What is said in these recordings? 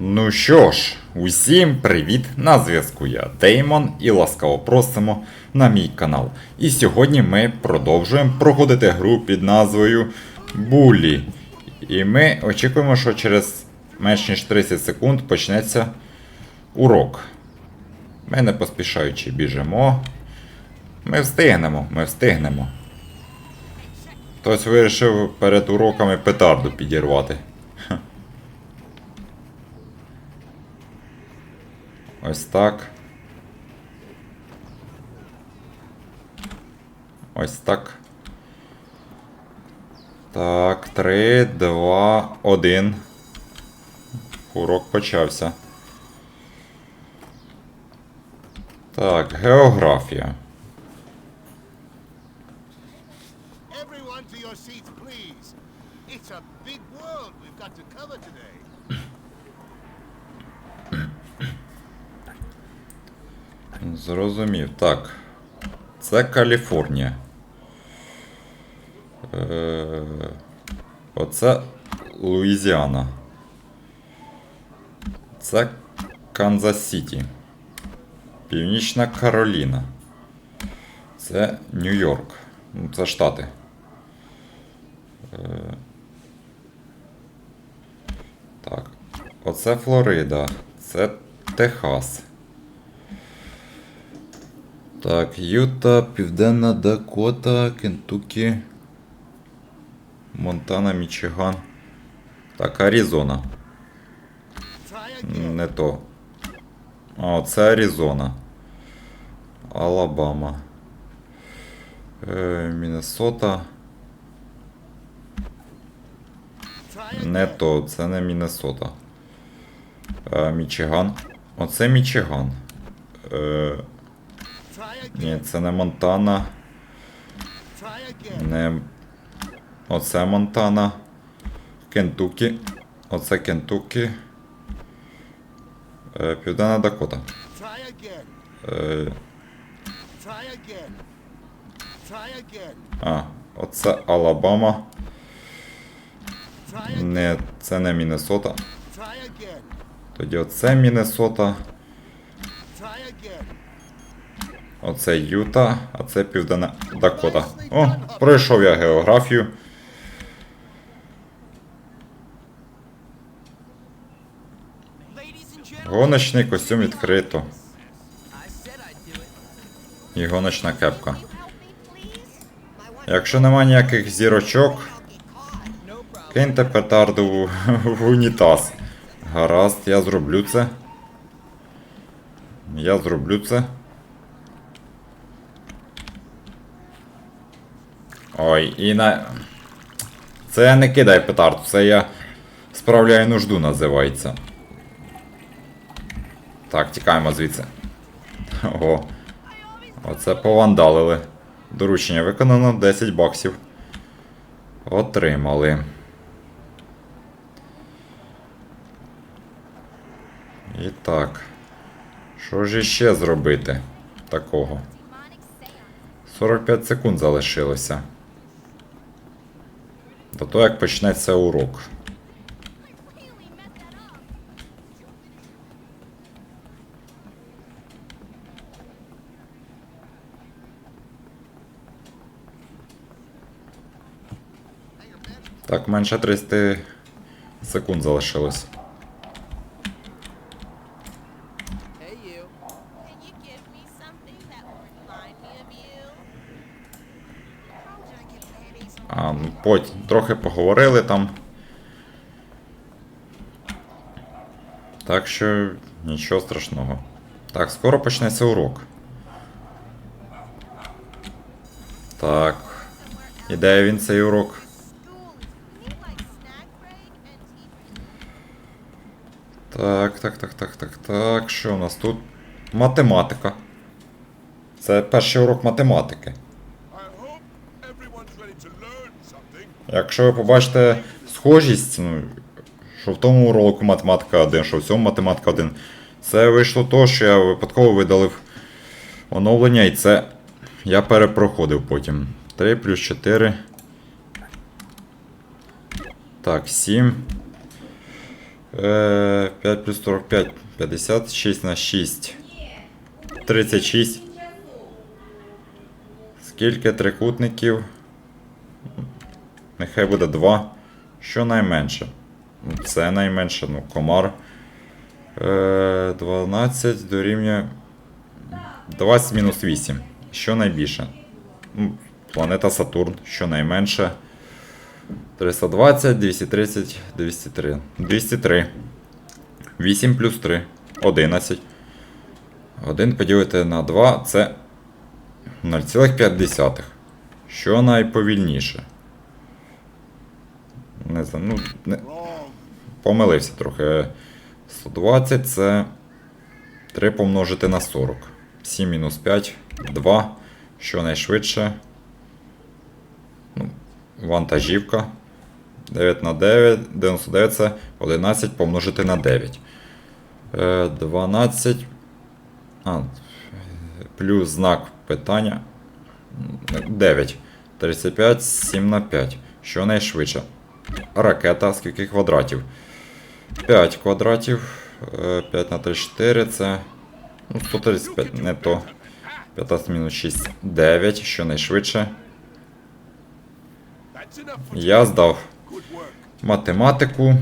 Ну що ж, усім привіт! На зв'язку я Деймон і ласкаво просимо на мій канал. І сьогодні ми продовжуємо проходити гру під назвою Булі. І ми очікуємо, що через менш ніж 30 секунд почнеться урок. Ми не поспішаючи біжимо. Ми встигнемо, ми встигнемо. Хтось вирішив перед уроками петарду підірвати. Ось так. Ось так. Так, три, два, один. Урок почався. Так, географія. Everyone to your seats, please. It's a big world we've got to cover today. Зрозумів. Так. Це Каліфорнія. Е, Оце Луїзіана. Це Канзас Сіті. Північна Кароліна. Це Нью-Йорк. Ну, Це Штати. Е, Так. Оце Флорида. Це Техас. Так, Юта, Південна Дакота, Кентукі, Монтана, Мічиган. Так, Аризона. Не то. А, це Аризона. Алабама. Е, Міннесота. Не то, це не Міннесота. Е, Мічиган. Оце Мічиган. Е, ні, це не Монтана. Не. Оце Монтана. Кентукі. Оце Кентукі. Е, Південна Дакота. Е, а, оце Алабама. Не, це не Міннесота. Тоді оце Міннесота. Оце Юта, а це Південна Дакота. О, пройшов я географію. Гоночний костюм відкрито. І гоночна кепка. Якщо нема ніяких зірочок, киньте петарду в унітаз. Гаразд, я зроблю це. Я зроблю це. Ой, і на. Це я не кидаю петарду, це я справляю нужду називається. Так, тікаємо звідси. Ого. Оце повандалили. Доручення виконано 10 баксів. Отримали. І так. Що ж іще зробити такого? 45 секунд залишилося. До того, як почнеться урок. Так, менше 30 секунд залишилось. Потім трохи поговорили там. Так що нічого страшного. Так, скоро почнеться урок. Так. І де він цей урок? Так, так, так, так, так, так. Що у нас тут? Математика. Це перший урок математики. Якщо ви побачите схожість, ну, що в тому уроку математика 1, що в цьому математика 1, це вийшло то, що я випадково видалив оновлення, і це я перепроходив потім. 3 плюс 4. Так, 7. Е, 5 плюс 45, 56 на 6. 36. Скільки трикутників? Нехай буде 2. Що найменше? Ну, Це найменше, ну, комар. Е, 12 дорівнює 20 мінус 8. Що найбільше? Ну, планета Сатурн, що найменше. 320, 230, 203. 203. 8 плюс 3. 11. 1 поділити на 2 це 0,5. Що найповільніше? Не знаю, ну, не, помилився трохи. 120 це 3 помножити на 40. 7 мінус 5, 2. Що найшвидше. Ну, вантажівка. 9 на 9, 99 це 11 помножити на 9. Е, 12. А, плюс знак питання. 9. 35, 7 на 5. Що найшвидше? Ракета скільки квадратів? 5 квадратів. Е, 5 на 3, 4 це. Ну, 135, не то. 15 мінус 6, 9. Що найшвидше? Я здав математику.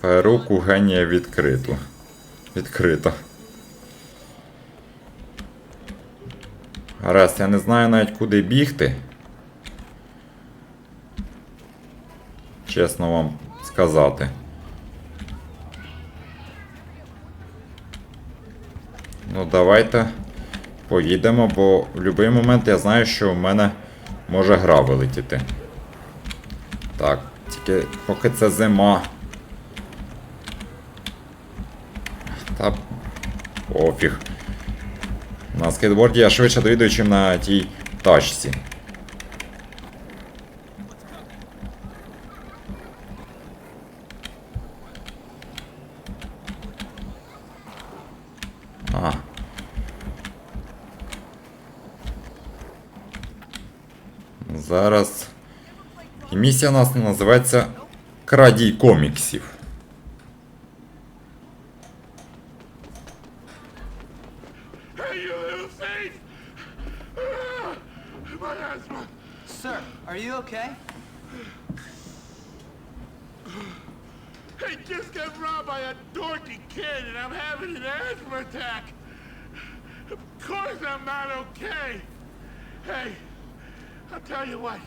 Перуку генія відкрито. Відкрито. Гаразд, я не знаю навіть куди бігти. Чесно вам сказати. Ну, давайте поїдемо, бо в будь-який момент я знаю, що в мене може гра вилетіти. Так, тільки поки це зима. Та пофіг. На скейтборді я швидше доїду, ніж на тій тачці. А. Зараз. І місія у нас називається Крадій коміксів. You little thief! My asthma. Sir, are you okay? I just got robbed by a dorky kid and I'm having an asthma attack. Of course I'm not okay. Hey, I'll tell you what.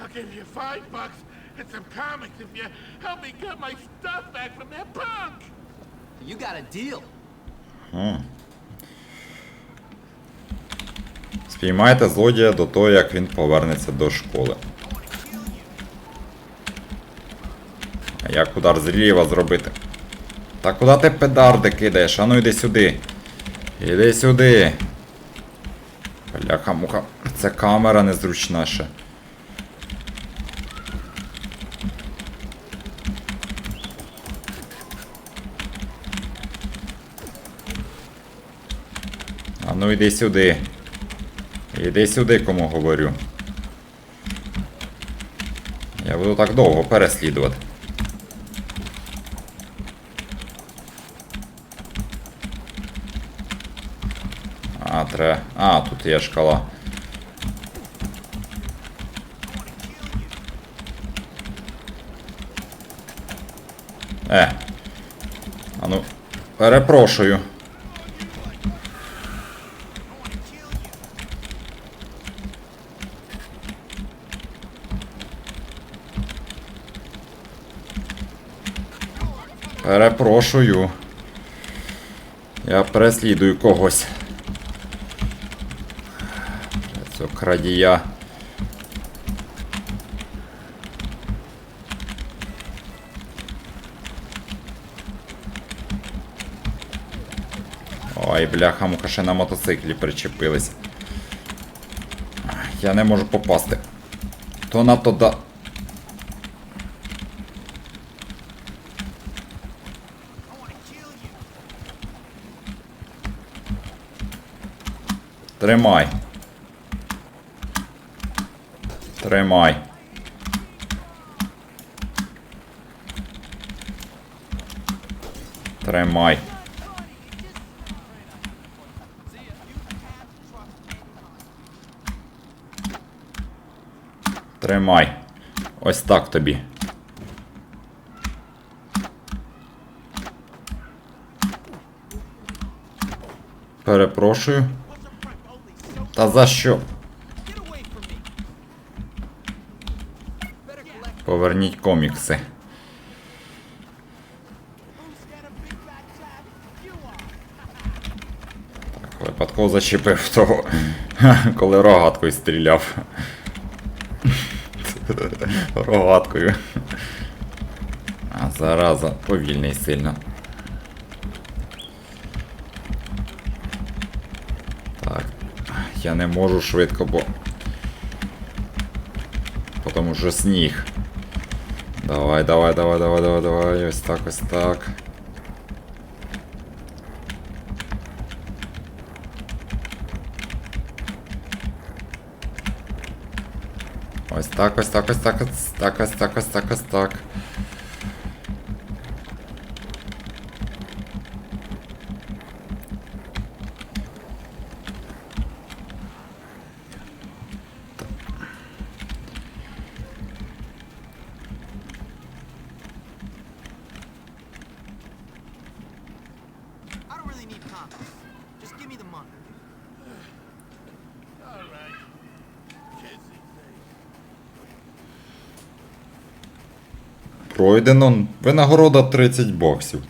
I'll give you five bucks and some comics if you help me get my stuff back from that punk. You got a deal. Hmm. Спіймайте злодія до того, як він повернеться до школи. А як удар зліва зробити? Та куди ти педарди кидаєш? А ну йди сюди. Іди сюди. Бляха муха. Це камера незручна ще. А ну йди сюди. Іди сюди, кому говорю. Я буду так довго переслідувати. А, треба. А, тут є шкала. Е. А ну, перепрошую. Перепрошую. Я переслідую когось. Цього крадія. Ой, бляха, муха ще на мотоциклі причепились. Я не можу попасти. То на то да. Тримай. Тримай. Тримай. Тримай. Ось так тобі. Перепрошую. Та за що? Поверніть комікси. Так, випадково зачепив того, коли рогаткою стріляв. Рогаткою. А зараза, повільний сильно. Так. Я не можу швидко, бо. Потому що сніг. Давай, давай, давай, давай, давай, давай. Ось так, ось так. Ось так, ось так, ось так, ось так, ось так, ось так, ось так. Пройдено. Винагорода 30 баксів.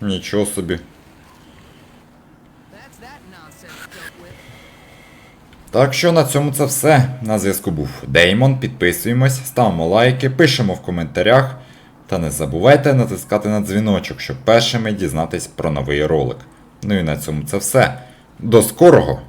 Нічого собі. Так що на цьому це все. На зв'язку був Деймон. Підписуємось, ставимо лайки, пишемо в коментарях. Та не забувайте натискати на дзвіночок, щоб першими дізнатись про новий ролик. Ну і на цьому це все. До скорого!